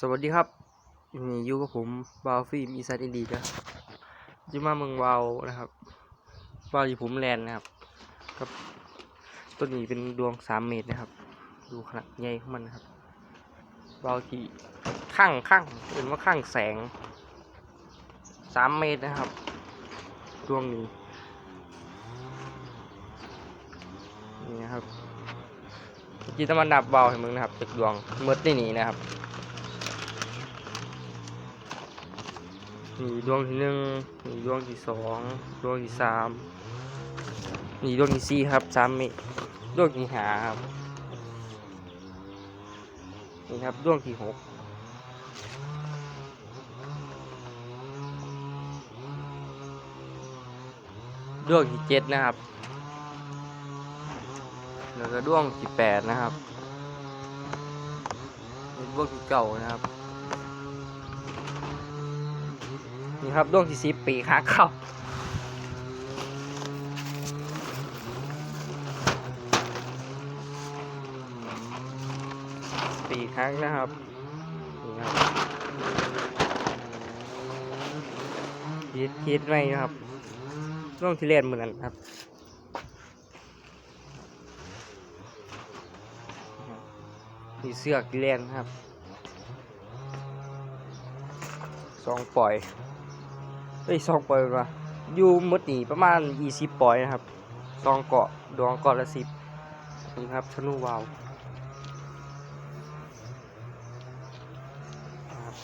สวัสดีครับนี่อยู่กับผมวาวฟิล์มอีสานอินดีครับจิมาเมืองวาวนะครับวาวที่ผมแลนด์นะครับกับต้นนี้เป็นดวงสามเมตรนะครับ ดูขนาดใหญ่ของมันนะครับวาวที่ข้างข้างเป็นว่าข้างแสงสามเมตรนะครับ ดวงนี้นี่นะครับจิตมันดับเบาให้มึงนะครับจากดวงเมื่อนี่นี่นะครับ นี่ดวงที่หนึ่งนี่ดวงที่สองดวงที่สามนี่ดวงที่สี่ครับสามมตรดวงที่ห้าครับนี่ครับดวงที่หกดวงที่เจ็ดนะครับแล้วก็ดวงที่แปดนะครับดวงที่เก้านะครับ นี่ครับดวงที่สิบปีขาเข้าปีครั้งนะครับนี่ครับคิดคิดไว้นะครับดวงที่เรียนเหมือนกันครับมีเสือกที่เรียนครับสองปล่อย เอ้ยซองปล่อยมาอยู่มดหนีประมาณยี่สิบปล่อยนะครับซองเกาะดวงเกาะละสิบนี่ครับชนูวาวครับ